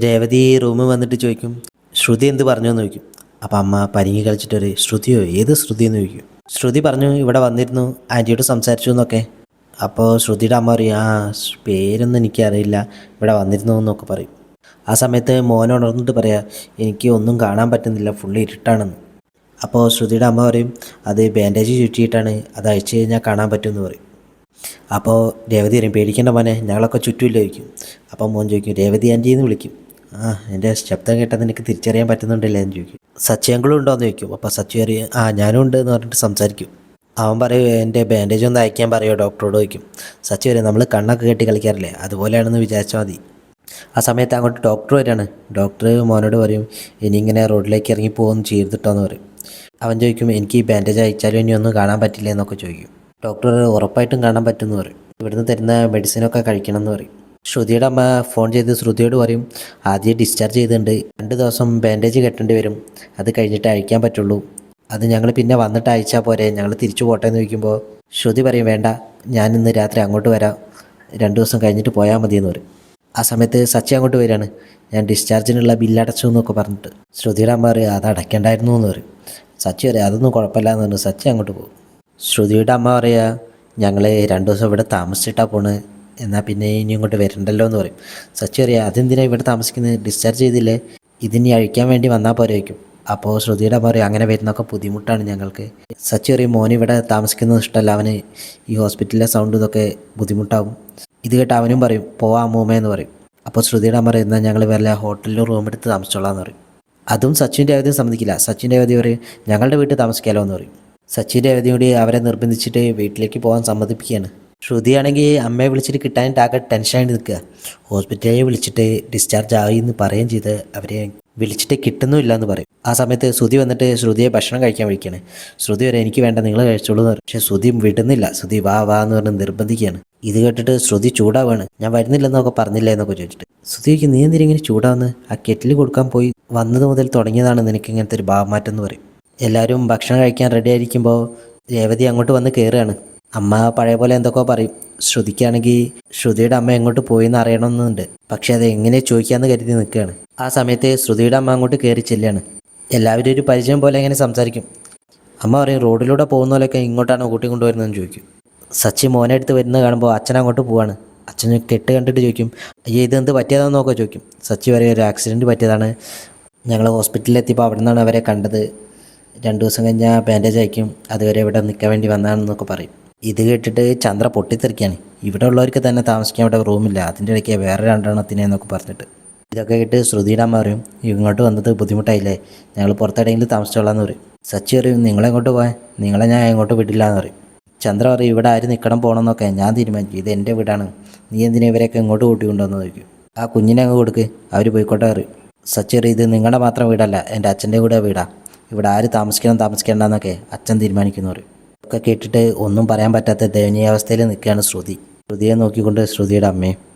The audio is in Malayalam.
രേവതി റൂമിൽ വന്നിട്ട് ചോദിക്കും ശ്രുതി എന്ത് പറഞ്ഞു? എന്ന് ചോദിക്കും. അപ്പം അമ്മ പരിങ്ങി കളിച്ചിട്ടൊരു ശ്രുതിയോ ഏത് ശ്രുതി? എന്ന് ചോദിക്കും. ശ്രുതി പറഞ്ഞു ഇവിടെ വന്നിരുന്നു ആന്റിയോട് സംസാരിച്ചു എന്നൊക്കെ. അപ്പോൾ ശ്രുതിയുടെ അമ്മ പറയും ആ പേരൊന്നും എനിക്കറിയില്ല ഇവിടെ വന്നിരുന്നു എന്നൊക്കെ പറയും. ആ സമയത്ത് മോൻ ഉണർന്നിട്ട് പറയാം എനിക്ക് ഒന്നും കാണാൻ പറ്റുന്നില്ല ഫുള്ള് ഇരുട്ടാണെന്ന്. അപ്പോൾ ശ്രുതിയുടെ അമ്മ പറയും അത് ബാൻഡേജ് ചുറ്റിയിട്ടാണ് അത് അഴിച്ചു കഴിഞ്ഞാൽ കാണാൻ പറ്റുമെന്ന് പറയും. അപ്പോൾ രേവതി പറയും പേടിക്കേണ്ട മോനെ ഞങ്ങളൊക്കെ ചുറ്റുമില്ല ചോദിക്കും അപ്പോൾ മോൻ ചോദിക്കും രേവതി ആന്റി എന്ന് വിളിക്കും. ആ എന്റെ ശബ്ദം കേട്ടാൽ നിനക്ക് തിരിച്ചറിയാൻ പറ്റുന്നുണ്ടല്ലേ എന്ന് ചോദിക്കും. സച്ചിയങ്കളും ഉണ്ടോ എന്ന് ചോദിക്കും. അപ്പോൾ സച്ചി പറയും ആ ഞാനും ഉണ്ട് എന്ന് പറഞ്ഞിട്ട് സംസാരിക്കും. അവൻ പറയും എന്റെ ബാൻഡേജ് ഒന്ന് അയക്കാൻ പറയുമോ ഡോക്ടറോട് ചോദിക്കും. സച്ചി പറയും നമ്മൾ കണ്ണൊക്കെ കെട്ടി കളിക്കാറില്ലേ അതുപോലെയാണെന്ന് വിചാരിച്ചാൽ മതി. ആ സമയത്ത് അങ്ങോട്ട് ഡോക്ടർ വരികയാണ്. ഡോക്ടർ മോനോട് പറയും ഇനി ഇങ്ങനെ റോഡിലേക്ക് ഇറങ്ങി പോകുമെന്ന് ചെയ്തിട്ടോ എന്ന് പറയും. അവൻ ചോദിക്കും എനിക്ക് ഈ ബാൻഡേജ് അയച്ചാലും ഇനി ഒന്നും കാണാൻ പറ്റില്ല എന്നൊക്കെ ചോദിക്കും. ഡോക്ടർ ഉറപ്പായിട്ടും കാണാൻ പറ്റുമെന്ന് പറയും. ഇവിടുന്ന് തരുന്ന മെഡിസിനൊക്കെ കഴിക്കണം എന്ന് പറയും. ശ്രുതിയുടെ അമ്മ ഫോൺ ചെയ്ത് ശ്രുതിയോട് പറയും ആദ്യം ഡിസ്ചാർജ് ചെയ്തിട്ടുണ്ട്. രണ്ട് ദിവസം ബാൻഡേജ് കെട്ടേണ്ടി വരും. അത് കഴിഞ്ഞിട്ട് അഴിക്കാൻ പറ്റുള്ളൂ. അത് ഞങ്ങൾ പിന്നെ വന്നിട്ട് അയച്ചാൽ പോരെ. ഞങ്ങൾ തിരിച്ചു പോട്ടെ എന്ന് ചോദിക്കുമ്പോൾ ശ്രുതി പറയും വേണ്ട. ഞാൻ ഇന്ന് രാത്രി അങ്ങോട്ട് വരാം. രണ്ട് ദിവസം കഴിഞ്ഞിട്ട് പോയാൽ മതി എന്ന് പറയും. ആ സമയത്ത് സച്ചി അങ്ങോട്ട് വരികയാണ്. ഞാൻ ഡിസ്ചാർജിനുള്ള ബില്ലടച്ചു എന്നൊക്കെ പറഞ്ഞിട്ട് ശ്രുതിയുടെ അമ്മ പറയും അത് അടയ്ക്കേണ്ടായിരുന്നു എന്ന് പറയും. സച്ചി പറയും അതൊന്നും കുഴപ്പമില്ല എന്ന് പറഞ്ഞു സച്ചി അങ്ങോട്ട് പോകും. ശ്രുതിയുടെ അമ്മ പറയുക ഞങ്ങൾ രണ്ട് ദിവസം ഇവിടെ താമസിച്ചിട്ടാണ് പോണ്. എന്നാൽ പിന്നെ ഇനി ഇങ്ങോട്ട് വരണ്ടല്ലോ എന്ന് പറയും. സച്ചി പറയുക അതെന്തിനാണ് ഇവിടെ താമസിക്കുന്നത്? ഡിസ്ചാർജ് ചെയ്തില്ലേ. ഇതിനി അഴിക്കാൻ വേണ്ടി വന്നാൽ പോരെ വയ്ക്കും അപ്പോൾ ശ്രുതിയുടെ അമ്മ പറയും അങ്ങനെ വരുന്നൊക്കെ ബുദ്ധിമുട്ടാണ് ഞങ്ങൾക്ക്. സച്ചി പറയും മോൻ ഇവിടെ താമസിക്കുന്നത് ഇഷ്ടമല്ല അവന് ഈ ഹോസ്പിറ്റലിലെ സൗണ്ട് ഇതൊക്കെ ബുദ്ധിമുട്ടാവും. ഇത് കേട്ട് അവനും പറയും പോവാ അമ്മൂമ്മ എന്ന് പറയും. അപ്പോൾ ശ്രുതിയുടെ അമ്മ പറയും എന്നാൽ ഞങ്ങൾ വല്ല ഹോട്ടലിൽ റൂം എടുത്ത് താമസിച്ചോളാം എന്ന് പറയും. അതും സച്ചിന്റെ അവധി സമ്മതിക്കില്ല. സച്ചിന്റെ അവധി പറയും ഞങ്ങളുടെ വീട്ടിൽ താമസിക്കാമല്ലോ എന്ന് പറയും. സച്ചിന്റെ അവധി കൂടി അവരെ നിർബന്ധിച്ചിട്ട് വീട്ടിലേക്ക് പോകാൻ സമ്മതിപ്പിക്കുകയാണ്. ശ്രുതിയാണെങ്കിൽ അമ്മയെ വിളിച്ചിട്ട് കിട്ടാനായിട്ട് ആകെ ടെൻഷനായി നിൽക്കുക. ഹോസ്പിറ്റലിൽ വിളിച്ചിട്ട് ഡിസ്ചാർജ് ആയി എന്ന് പറയുകയും ചെയ്ത് അവരെ വിളിച്ചിട്ട് കിട്ടുന്നുമില്ല എന്ന് പറയും. ആ സമയത്ത് ശ്രുതി വന്നിട്ട് ശ്രുതിയെ ഭക്ഷണം കഴിക്കാൻ വിളിക്കുകയാണ്. ശ്രുതി വരെ എനിക്ക് വേണ്ട നിങ്ങൾ കഴിച്ചോളൂ എന്ന് പറയും. പക്ഷേ ശ്രുതി വിടുന്നില്ല. ശ്രുതി വാ വാ എന്ന് പറഞ്ഞ് നിർബന്ധിക്കുകയാണ്. ഇത് കേട്ടിട്ട് ശ്രുതി ചൂടാവാണ് ഞാൻ വരുന്നില്ലെന്നൊക്കെ പറഞ്ഞില്ല എന്നൊക്കെ ചോദിച്ചിട്ട്. ശ്രുതിക്ക് നീ എന്തിനെ ഇങ്ങനെ ചൂടാവുന്നത്? ആ കെറ്റിൽ കൊടുക്കാൻ പോയി വന്നത് മുതൽ തുടങ്ങിയതാണ് നിനക്ക് ഇങ്ങനത്തെ ഒരു ഭാവമാറ്റം എന്ന് പറയും. എല്ലാവരും ഭക്ഷണം കഴിക്കാൻ റെഡി ആയിരിക്കുമ്പോൾ രേവതി അങ്ങോട്ട് വന്ന് കയറുകയാണ് അമ്മ പഴയ പോലെ എന്തൊക്കെയോ പറയും. ശ്രുതിക്കാണെങ്കിൽ ശ്രുതിയുടെ അമ്മ എങ്ങോട്ട് പോയി എന്ന് അറിയണമെന്നുണ്ട്. പക്ഷെ അത് എങ്ങനെ ചോദിക്കാമെന്ന് കരുതി നിൽക്കുകയാണ്. ആ സമയത്ത് ശ്രുതിയുടെ അമ്മ അങ്ങോട്ട് കയറി ചെല്ലുകയാണ്. എല്ലാവരും ഒരു പരിചയം പോലെ എങ്ങനെ സംസാരിക്കും. അമ്മ പറയും റോഡിലൂടെ പോകുന്ന പോലെയൊക്കെ ഇങ്ങോട്ടാണ് കൂട്ടി കൊണ്ടുവരുന്നതെന്ന് ചോദിക്കും. സച്ചി മോനെ അടുത്ത് വരുന്നത് കാണുമ്പോൾ അച്ഛൻ അങ്ങോട്ട് പോവാണ്. അച്ഛന് കെട്ട് കണ്ടിട്ട് ചോദിക്കും അയ്യോ ഇത് എന്ത് പറ്റിയതാണെന്ന് നോക്കാൻ ചോദിക്കും. സച്ചി പറയും ഒരു ആക്സിഡന്റ് പറ്റിയതാണ്. ഞങ്ങൾ ഹോസ്പിറ്റലിൽ എത്തിയപ്പോൾ അവിടെ നിന്നാണ് അവരെ കണ്ടത്. രണ്ട് ദിവസം കഴിഞ്ഞാൽ ബാൻഡേജ് അയക്കും. അതുവരെ ഇവിടെ നിൽക്കാൻ വേണ്ടി വന്നാണെന്നൊക്കെ പറയും. ഇത് കേട്ടിട്ട് ചന്ദ്ര പൊട്ടിത്തെറിക്കുകയാണ് ഇവിടെ ഉള്ളവർക്ക് തന്നെ താമസിക്കാൻ ഇവിടെ റൂമില്ല അതിന്റെ ഇടയ്ക്ക് വേറെ രണ്ടെണ്ണത്തിനെ എന്നൊക്കെ പറഞ്ഞിട്ട്. ഇതൊക്കെ കേട്ട് ശ്രുതിയുടെ അമ്മ പറയും ഇങ്ങോട്ട് വന്നത് ബുദ്ധിമുട്ടായില്ലേ? ഞങ്ങൾ പുറത്തെവിടെയെങ്കിലും താമസിച്ചോളാന്ന് പറയും. സച്ചി പറയും നിങ്ങളെങ്ങോട്ട് പോയാൽ നിങ്ങളെ ഞാൻ എങ്ങോട്ട് വിടില്ല എന്ന് പറയും. ചന്ദ്ര പറയും ഇവിടെ ആര് നിൽക്കണം പോകണമെന്നൊക്കെ ഞാൻ തീരുമാനിച്ചു ഇത് എന്റെ വീടാണ്. നീ എന്തിനാ ഇവരെയൊക്കെ ഇങ്ങോട്ട് കൂട്ടിക്കൊണ്ടുവന്ന് നോക്കും ആ കുഞ്ഞിനെ അങ്ങ് കൊടുക്ക്. അവർ പോയിക്കോട്ടെ പറയും. സച്ചി പറയും ഇത് നിങ്ങളുടെ മാത്രം വീടല്ല. എന്റെ അച്ഛന്റെ കൂടെ വീടാ. ഇവിടെ ആര് താമസിക്കണം താമസിക്കേണ്ടെന്നൊക്കെ അച്ഛൻ തീരുമാനിക്കുന്നവർ. ഒക്കെ കേട്ടിട്ട് ഒന്നും പറയാൻ പറ്റാത്ത ദയനീയാവസ്ഥയിൽ നിൽക്കുകയാണ് ശ്രുതി. ശ്രുതിയെ നോക്കിക്കൊണ്ട് ശ്രുതിയുടെ അമ്മയും.